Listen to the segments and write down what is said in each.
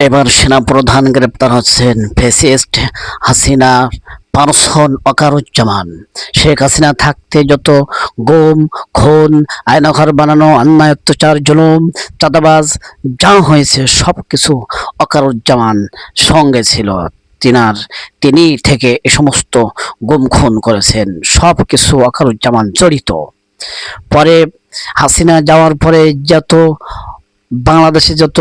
এবার সেনাপ্রধান গ্রেপ্তার হচ্ছেন ফেসিস্ট হাসিনা পারসন অকারুজ্জামান। শেখ হাসিনা থাকতে যত গুম, খুন আয়নাঘর বানানো অন্যায় অত্যাচার জুলুম, চাঁদাবাজ যা হয়েছে সব কিছু অকারুজ্জামান সঙ্গে ছিল। তিনার, তিনি থেকে এ সমস্ত গুম, খুন করেছেন সব কিছু অকারুজ্জামান জড়িত। পরে হাসিনা যাওয়ার পরে যত বাংলাদেশে যত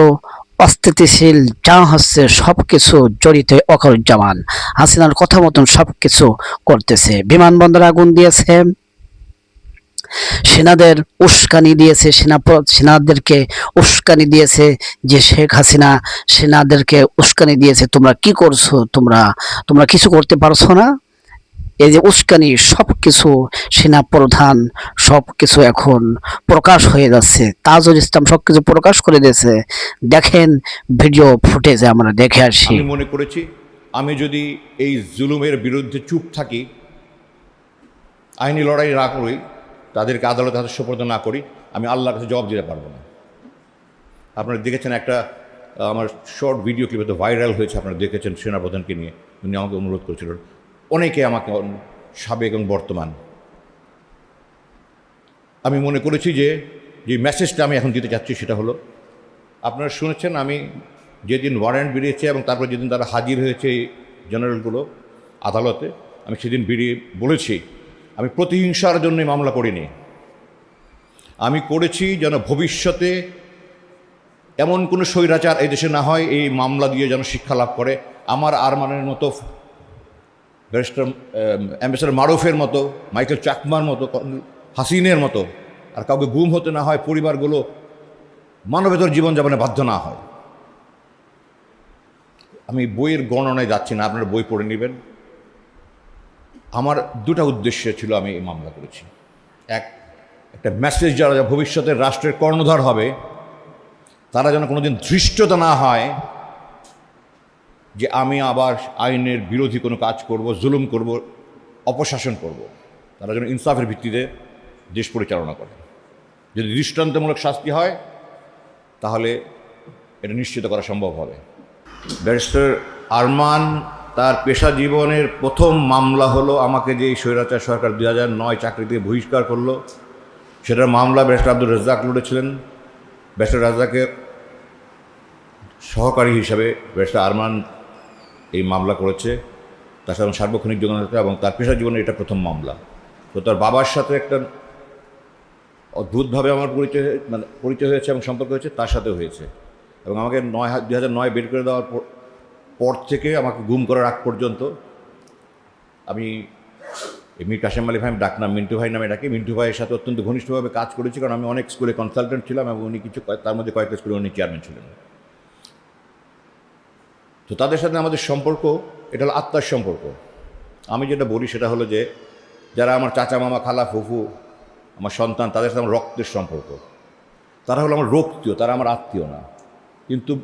অস্থিতিশীল, যা হচ্ছে সব কিছু জড়িত অকরুজ্জামান হাসিনার কথা মতন সব কিছু করতেছে। বিমানবন্দর আগুন দিয়েছে। সেনাদের উস্কানি দিয়েছে, সেনা সেনাদেরকে উস্কানি দিয়েছে যে শেখ হাসিনা, সেনাদেরকে উস্কানি দিয়েছে, তোমরা কি করছ? তোমরা তোমরা কিছু করতে পারছ না? এই যে উস্কানি সব কিছু সেনা প্রধান সব কিছু এখন প্রকাশ হয়ে যাচ্ছে। তাজুল ইসলাম সব কিছু প্রকাশ করে দিয়েছে। দেখেন ভিডিও ফুটেজে আমরা দেখে আসি। মনে করেছি, আমি যদি এই জুলুমের বিরুদ্ধে চুপ থাকি, আইনি লড়াই না করি, তাদেরকে আদালতে হাতে সোপর্দ না করি, আমি আল্লাহর কাছে জবাব দিতে পারব না। আপনারা দেখেছেন একটা, আমার শর্ট ভিডিও ক্লিপে তো ভাইরাল হয়েছে, আপনারা দেখেছেন সেনাপ্রধানকে নিয়ে। উনি আমাকে অনুরোধ করেছিলেন অনেকে আমাকে সাবেক এবং বর্তমান। আমি মনে করেছি যে যে মেসেজটা আমি এখন দিতে চাচ্ছি সেটা হলো, আপনারা শুনেছেন আমি যেদিন ওয়ারেন্ট বেরিয়েছে এবং তারপর যেদিন তারা হাজির হয়েছে জেনারেলগুলো আদালতে, আমি সেদিন বেরিয়ে বলেছি, আমি প্রতিহিংসার জন্য মামলা করিনি। আমি করেছি যেন ভবিষ্যতে এমন কোনো স্বৈরাচার এই দেশে না হয়, এই মামলা দিয়ে যেন শিক্ষা লাভ করে। আমার আরমানের মতো ব্যারিস্টার অ্যাম্বাসেডার মারুফের মতো, মাইকেল চাকমার মতো হাসিনের মতো, আর কাউকে গুম হতে না হয় পরিবারগুলো মানবেতর জীবনযাপনে বাধ্য না হয়। আমি বইয়ের গণনায় যাচ্ছি না, আপনারা বই পড়ে নেবেন। আমার দুটা উদ্দেশ্য ছিল আমি এই মামলা করেছি। এক, একটা মেসেজ যারা ভবিষ্যতের রাষ্ট্রের কর্ণধার হবে, তারা যেন কোনোদিন ধৃষ্টতা না হয় যে আমি আবার আইনের বিরোধী কোনো কাজ করব, জুলুম করব, অপশাসন করব। তারা যেন ইনসাফের ভিত্তিতে দেশ পরিচালনা করে। যদি দৃষ্টান্তমূলক শাস্তি হয়, তাহলে এটা নিশ্চিত করা সম্ভব হবে। ব্যারিস্টার আরমান, তার পেশা জীবনের প্রথম মামলা হলো আমাকে যে স্বৈরাচার সরকার দুই হাজার নয় চাকরি থেকে বহিষ্কার করল, সেটার মামলা ব্যারিস্টার আব্দুল রাজ্জাক লড়েছিলেন ব্যারিস্টার রাজ্জাকের সহকারী হিসাবে ব্যারিস্টার আরমান এই মামলা করেছে। তার সাথে সার্বক্ষণিক যোগাযোগ এবং তার পেশা জীবনে এটা প্রথম মামলা। তো তার বাবার সাথে একটা অদ্ভুতভাবে আমার পরিচয় মানে পরিচয় হয়েছে এবং সম্পর্ক হয়েছে, তার সাথে হয়েছে। এবং আমাকে নয় দুই হাজার নয় বের করে দেওয়ার পর- থেকে আমাকে গুম করার আগ পর্যন্ত আমি এমনি কাশেম আলী ভাই আমি ডাকনাম মিন্টু ভাই নামে ডাকি। মিন্টু ভাইয়ের সাথে অত্যন্ত ঘনিষ্ঠভাবে কাজ করেছি কারণ আমি অনেক স্কুলে কনসালটেন্ট ছিলাম এবং উনি কিছু তার মধ্যে কয়েকটা স্কুলে উনি চেয়ারম্যান ছিলেন। তো তাদের সাথে আমাদের সম্পর্ক, এটা হলো আত্মার সম্পর্ক। আমি যেটা বলি সেটা হলো যে, যারা আমার চাচা মামা, খালা, ফুফু, আমার সন্তান, তাদের সাথে আমার রক্তের সম্পর্ক। তারা হলো আমার রক্তীয়, তারা আমার আত্মীয় না। কিন্তু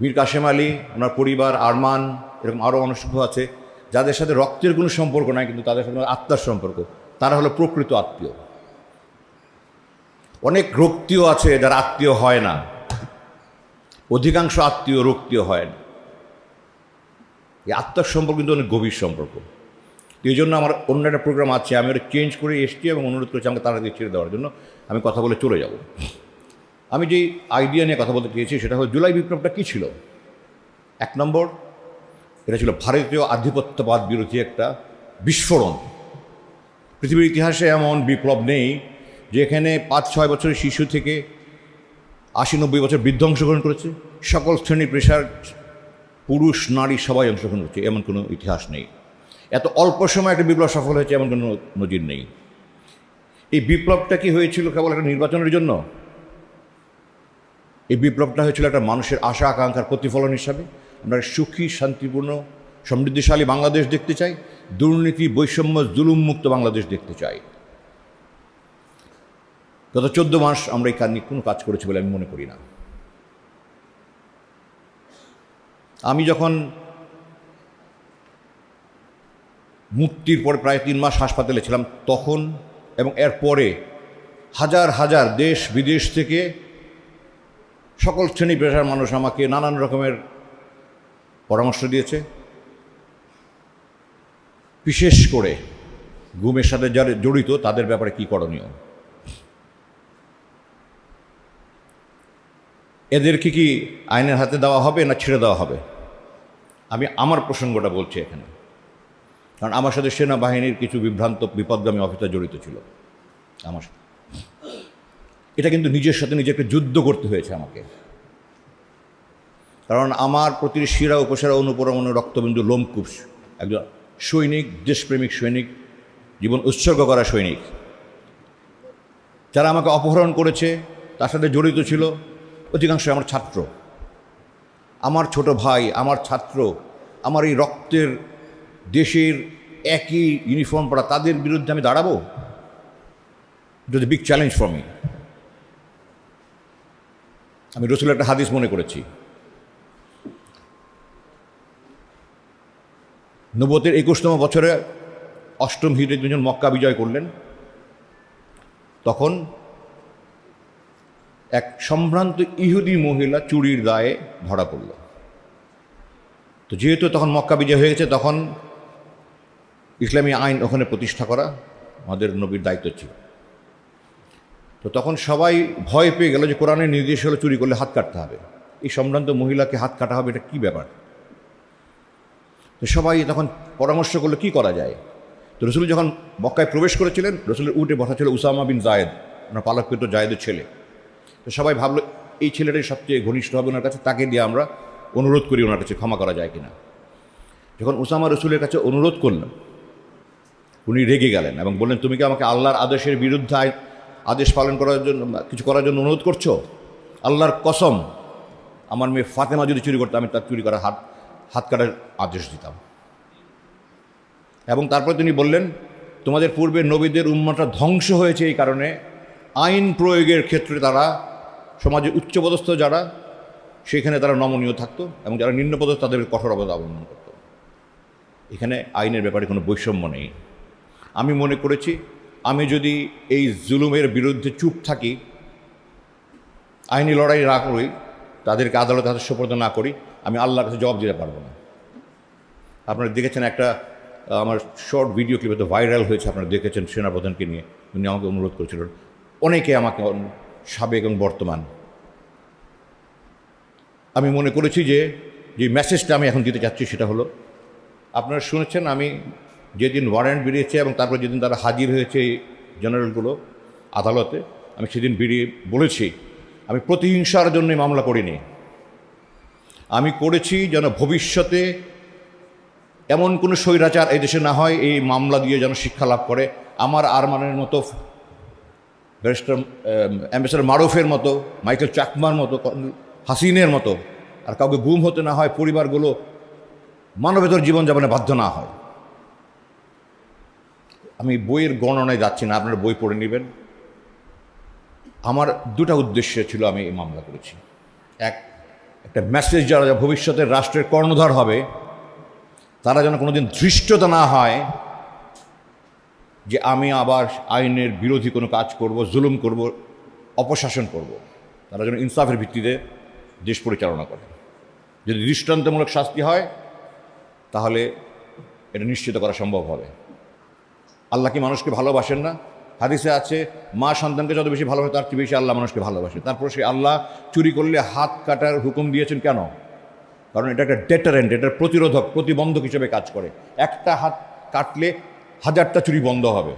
মীর কাশেম আলী, ওনার পরিবার, আরমান, এরকম আরও অনুষ্ঠ আছে, যাদের সাথে রক্তের কোনো সম্পর্ক নাই, কিন্তু তাদের সাথে আত্মার সম্পর্ক, তারা হলো প্রকৃত আত্মীয়। অনেক রক্তীয় আছে যারা আত্মীয় হয় না। অধিকাংশ আত্মীয় রক্তীয় হয় না। এই আত্মার সম্পর্ক কিন্তু অনেক গভীর সম্পর্ক। এই জন্য আমার অন্য একটা প্রোগ্রাম আছে, আমি ওটা চেঞ্জ করে এসছি এবং অনুরোধ করেছি আমাকে তাড়াতাড়ি ছেড়ে দেওয়ার জন্য। আমি কথা বলে চলে যাব। আমি যেই আইডিয়া নিয়ে কথা বলতে চেয়েছি সেটা হলো জুলাই বিপ্লবটা কী ছিল? এক নম্বর, এটা ছিল ভারতীয় আধিপত্যবাদ বিরোধী একটা বিস্ফোরণ। পৃথিবীর ইতিহাসে এমন বিপ্লব নেই যেখানে পাঁচ, ছয় বছরের শিশু থেকে আশি, নব্বই বছর বৃদ্ধ অংশগ্রহণ করেছে। সকল শ্রেণি পেশার পুরুষ নারী সবাই অংশগ্রহণ করছে, এমন কোনো ইতিহাস নেই। এত অল্প সময় একটা বিপ্লব সফল হয়েছে, এমন কোনো নজির নেই। এই বিপ্লবটা কি হয়েছিল কেবল একটা নির্বাচনের জন্য? এই বিপ্লবটা হয়েছিল একটা মানুষের আশা, আকাঙ্ক্ষার প্রতিফলন হিসাবে। আমরা সুখী, শান্তিপূর্ণ, সমৃদ্ধিশালী বাংলাদেশ দেখতে চাই। দুর্নীতি, বৈষম্য, জুলুম মুক্ত বাংলাদেশ দেখতে চাই। গত চোদ্দ মাস আমরা এই কাজ নিয়ে কোনো কাজ করেছি বলে আমি মনে করি না। আমি যখন মুক্তির পরে প্রায় তিন মাস হাসপাতালে ছিলাম তখন এবং এর পরে হাজার হাজার দেশ বিদেশ থেকে সকল শ্রেণি পেশার মানুষ আমাকে নানান রকমের পরামর্শ দিয়েছে। বিশেষ করে ঘুমের সাথে যারা জড়িত তাদের ব্যাপারে কি করণীয়? এদেরকে কি আইনের হাতে দেওয়া হবে না ছেড়ে দেওয়া হবে? আমি আমার প্রসঙ্গটা বলছি এখানে। কারণ আমার সাথে সেনাবাহিনীর কিছু বিভ্রান্ত, বিপদগামী অফিসার জড়িত ছিল। আমার সাথে। এটা কিন্তু নিজের সাথে নিজেকে যুদ্ধ করতে হয়েছে আমাকে। কারণ আমার প্রতিটি শিরা উপসারা অনুপরমাণু, রক্তবিন্দু, লোমকূপ, একজন সৈনিক, দেশপ্রেমিক সৈনিক, জীবন উৎসর্গ করা সৈনিক। যারা আমাকে অপহরণ করেছে, তার সাথে জড়িত ছিল। অধিকাংশ আমার ছাত্র। আমার ছোট ভাই, আমার ছাত্র, আমার এই রক্তের দেশের একই ইউনিফর্ম পরা, তাদের বিরুদ্ধে আমি দাঁড়াবো? It big challenge for me আমি রসুল একটা হাদিস মনে করেছি। নবতের একুশতম বছরে অষ্টম হিরে দুজন মক্কা বিজয় করলেন। তখন এক সম্ভ্রান্ত ইহুদি মহিলা চুরির দায়ে ধরা পড়ল। তো যেহেতু তখন মক্কা বিজয় হয়ে গেছে, তখন ইসলামী আইন ওখানে প্রতিষ্ঠা করা আমাদের নবীর দায়িত্ব ছিল। তো তখন সবাই ভয় পেয়ে গেল যে কোরআনের নির্দেশ হলো চুরি করলে হাত কাটতে হবে। এই সম্ভ্রান্ত মহিলাকে হাত কাটা হবে, এটা কী ব্যাপার? তো সবাই তখন পরামর্শ করল, কি করা যায়? তো রসুল যখন মক্কায় প্রবেশ করেছিলেন, রসুলের উঠে বসা ছিল উসামা বিন জায়েদ, ওনার পালকৃত জায়েদের ছেলে। তো সবাই ভাবলো, এই ছেলেটাই সবচেয়ে ঘনিষ্ঠ হবে ওনার কাছে, তাকে দিয়ে আমরা অনুরোধ করি ওনার কাছে ক্ষমা করা যায় কিনা। যখন ওসামা রসুলের কাছে অনুরোধ করলাম, উনি রেগে গেলেন এবং বললেন, তুমি কি আমাকে আল্লাহর আদেশের বিরুদ্ধে আদেশ পালন করার জন্য, কিছু করার জন্য অনুরোধ করছ? আল্লাহর কসম, আমার মেয়ে ফাতেমা যদি চুরি করতো, আমি তার চুরি করার হাত হাত কাটার আদেশ দিতাম। এবং তারপরে তিনি বললেন, তোমাদের পূর্বে নবীদের উম্মাটা ধ্বংস হয়েছে এই কারণে, আইন প্রয়োগের ক্ষেত্রে তারা সমাজে উচ্চপদস্থ যারা, সেখানে তারা নমনীয় থাকতো এবং যারা নিম্নপদস্থ তাদের কঠোর অবদান অবলম্বন করত। এখানে আইনের ব্যাপারে কোনো বৈষম্য নেই। আমি মনে করেছি, আমি যদি এই জুলুমের বিরুদ্ধে চুপ থাকি, আইনি লড়াই না করি, তাদেরকে আদালতে হাতে সোপর্দ না করি, আমি আল্লাহর কাছে জবাব দিতে পারব না। আপনারা দেখেছেন একটা, আমার শর্ট ভিডিও ক্লিপে তো ভাইরাল হয়েছে, আপনারা দেখেছেন সেনাপ্রধানকে নিয়ে, উনি আমাকে অনুরোধ করেছিলেন। অনেকে আমাকে সাবেক এবং বর্তমান। আমি মনে করেছি যে যে মেসেজটা আমি এখন দিতে চাচ্ছি সেটা হলো, আপনারা শুনেছেন আমি যেদিন ওয়ারেন্ট বেরিয়েছে এবং তারপর যেদিন তারা হাজির হয়েছে জেনারেলগুলো আদালতে, আমি সেদিন বেরিয়ে বলেছি, আমি প্রতিহিংসার জন্য মামলা করিনি। আমি করেছি যেন ভবিষ্যতে এমন কোনো স্বৈরাচার এই দেশে না হয়, এই মামলা দিয়ে যেন শিক্ষা লাভ করে। আমার আরমানের মতো ব্যারিস্টার অ্যাম্বাসেডার মারুফের মতো, মাইকেল চাকমার মতো হাসিনের মতো, আর কাউকে গুম হতে না হয় পরিবারগুলো মানবেতর জীবনযাপনে বাধ্য না হয়। আমি বইয়ের গণনায় যাচ্ছি না, আপনারা বই পড়ে নেবেন। আমার দুটা উদ্দেশ্য ছিল আমি এই মামলা করেছি। এক, একটা মেসেজ যারা ভবিষ্যতের রাষ্ট্রের কর্ণধার হবে, তারা যেন কোনোদিন ধৃষ্টতা না হয় যে আমি আবার আইনের বিরোধী কোনো কাজ করব, জুলুম করব, অপশাসন করব। তারা যেন ইনসাফের ভিত্তিতে দেশ পরিচালনা করে। যদি দৃষ্টান্তমূলক শাস্তি হয়, তাহলে এটা নিশ্চিত করা সম্ভব হবে। আল্লাহ কি মানুষকে ভালোবাসেন না? হাদিসে আছে, মা সন্তানকে যত বেশি ভালোবাসে, তার চেয়ে বেশি আল্লাহ মানুষকে ভালোবাসে। তারপর সে আল্লাহ চুরি করলে হাত কাটার হুকুম দিয়েছেন কেন? কারণ এটা একটা ডেটারেন্ট এটার প্রতিরোধক, প্রতিবন্ধক হিসেবে কাজ করে। একটা হাত কাটলে হাজারটা চুরি বন্ধ হবে।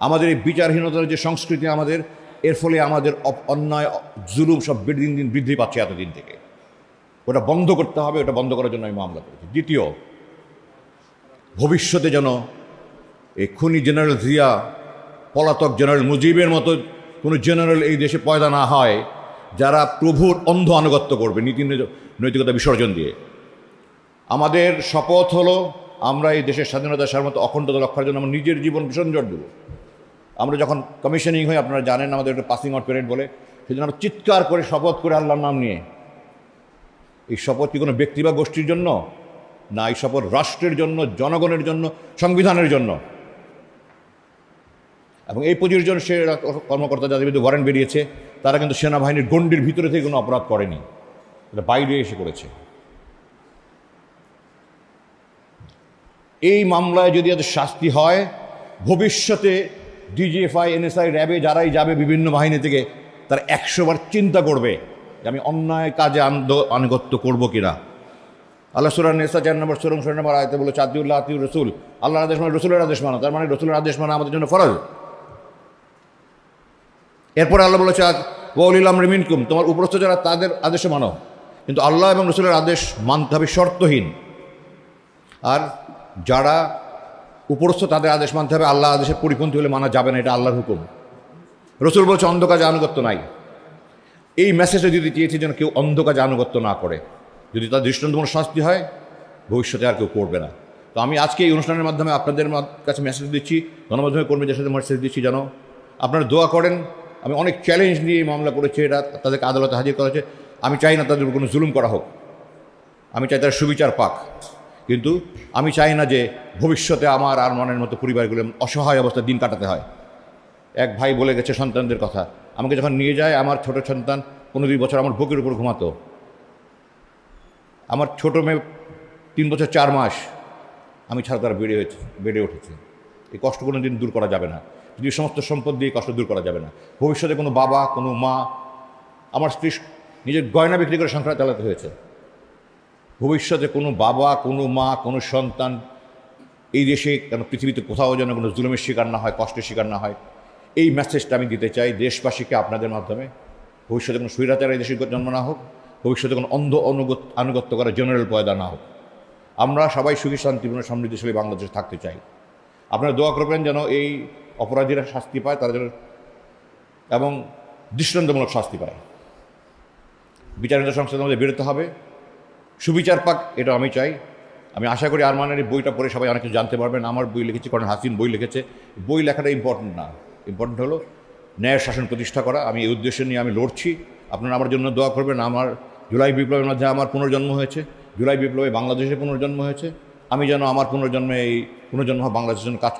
আমাদের এই বিচারহীনতার যে সংস্কৃতি আমাদের, এর ফলে আমাদের অন্যায়, জুলুম সব দিন দিন বৃদ্ধি পাচ্ছে এতদিন থেকে। ওটা বন্ধ করতে হবে, ওটা বন্ধ করার জন্য আমি মামলা করেছি। দ্বিতীয়, ভবিষ্যতে যেন এই খুনি জেনারেল জিয়া, পলাতক জেনারেল মুজিবের মতো কোনো জেনারেল এই দেশে পয়দা না হয়, যারা প্রভুর অন্ধ আনুগত্য করবে নৈত- নৈতিকতা বিসর্জন দিয়ে। আমাদের শপথ হলো আমরা এই দেশের স্বাধীনতা সার্বত অখণ্ডতা রক্ষার জন্য আমরা নিজের জীবন বিসর্জন দেবো। আমরা যখন কমিশনিং হই, আপনারা জানেন আমাদের একটা পাসিং আউট প্যারেড বলে। সেজন্য আমরা চিৎকার করে শপথ করে আল্লাহর নাম নিয়ে। এই শপথ কি কোনো ব্যক্তি বা গোষ্ঠীর জন্য? না, এই শপথ রাষ্ট্রের জন্য, জনগণের জন্য, সংবিধানের জন্য। এবং এই পঁচিশ জন সে কর্মকর্তা যাদের বিরুদ্ধে ওয়ারেন্ট বেরিয়েছে, তারা কিন্তু সেনাবাহিনীর গণ্ডির ভিতরে থেকে কোনো অপরাধ করেনি। এটা বাইরে এসে করেছে। এই মামলায় যদি এদের শাস্তি হয়, ভবিষ্যতে ডিজিএফআই এনএসআই র্যাবে যারাই যাবে বিভিন্ন বাহিনী থেকে, তারা একশো বার চিন্তা করবে যে আমি অন্যায় কাজে আন্দ আনুগত্য করব কিনা। আল্লাহ সুরান নেসা চার নম্বর সুরং সুর নম্বর আয়তে বলে চাতিউল্লাহ আতিউর রসুল। আল্লাহর আদেশ মানে রসুলের আদেশ মানো, তার মানে রসুলের আদেশ মানা আমাদের জন্য ফরজ। এরপরে আল্লাহ বলেছে ওলিলাম রিমিনকুম তোমার উপরস্থ যারা তাদের আদেশে মানো, কিন্তু আল্লাহ এবং রসুলের আদেশ মানতে হবে শর্তহীন। আর যারা উপরস্থ তাদের আদেশ মানতে হবে, আল্লাহ আদেশের পরিপন্থী হলে মানা যাবে না, এটা আল্লাহর হুকুম। রসুল বলছে অন্ধ কাজে আনুগত্য নাই। এই মেসেজে যদি চেয়েছে যেন কেউ অন্ধ কাজে আনুগত্য না করে, যদি তার দৃষ্টান্তমূলক শাস্তি হয়, ভবিষ্যতে আর কেউ করবে না। তো আমি আজকে এই অনুষ্ঠানের মাধ্যমে আপনাদের কাছে মেসেজ দিচ্ছি, গণমাধ্যমে কর্মীদের সাথে মেসেজ দিচ্ছি যেন আপনারা দোয়া করেন। আমি অনেক চ্যালেঞ্জ নিয়ে মামলা করেছি, এটা তাদেরকে আদালতে হাজির করা হয়েছে। আমি চাই না তাদের কোনো জুলুম করা হোক। আমি চাই তারা সুবিচার পাক। কিন্তু আমি চাই না যে ভবিষ্যতে আমার আর মনের মতো পরিবারগুলো অসহায় অবস্থায় দিন কাটাতে হয়। এক ভাই বলে গেছে সন্তানদের কথা, আমাকে যখন নিয়ে যায়, আমার ছোট সন্তান কোনো দুই বছর আমার বুকের উপর ঘুমাতো। আমার ছোট মেয়ে তিন বছর চার মাস, আমি ছাড়া তারা বেড়ে হয়েছে, বেড়ে উঠেছে। এই কষ্ট কোনো দিন দূর করা যাবে না। যদি সমস্ত সম্পদ দিয়ে কষ্ট দূর করা যাবে না। ভবিষ্যতে কোনো বাবা, কোনো মা, আমার স্ত্রী নিজের গয়না বিক্রি করে সংসার চালাতে হয়েছে। ভবিষ্যতে কোনো বাবা, কোনো মা, কোনো সন্তান এই দেশে কেন পৃথিবীতে কোথাও যেন কোনো জুলুমের শিকার না হয়, কষ্টের শিকার না হয়, এই মেসেজটা আমি দিতে চাই দেশবাসীকে আপনাদের মাধ্যমে। ভবিষ্যতে কোনো স্বৈরাচার এই দেশে জন্ম না হোক, ভবিষ্যতে কোনো অন্ধ অনুগত, আনুগত্য করা জেনারেল পয়দা না হোক। আমরা সবাই সুখী শান্তিপূর্ণ সমৃদ্ধশালী বাংলাদেশে থাকতে চাই। আপনারা দোয়া করবেন যেন এই অপরাধীরা শাস্তি পায় যেন এবং দৃষ্টান্তমূলক শাস্তি পায়। বিচারিত সংস্থার মধ্যে বেরোতে হবে। সুবিচার পাক, এটা আমি চাই। আমি আশা করি আরমানের বইটা পড়ে সবাই অনেক জানতে পারবেন। আমার বই লিখেছি কারণ হাসিন বই লিখেছে। বই লেখাটা ইম্পর্টেন্ট না। ইম্পর্টেন্ট হলো ন্যায় শাসন প্রতিষ্ঠা করা। আমি এই উদ্দেশ্য নিয়ে আমি লড়ছি। আপনারা আমার জন্য দোয়া করবেন। আমার জুলাই বিপ্লবের মধ্যে আমার পুনর্জন্ম হয়েছে। জুলাই বিপ্লবে বাংলাদেশে পুনর্জন্ম হয়েছে। আমি যেন আমার পুনর্জন্মে এই পুনর্জন্ম বাংলাদেশের জন্য কাজ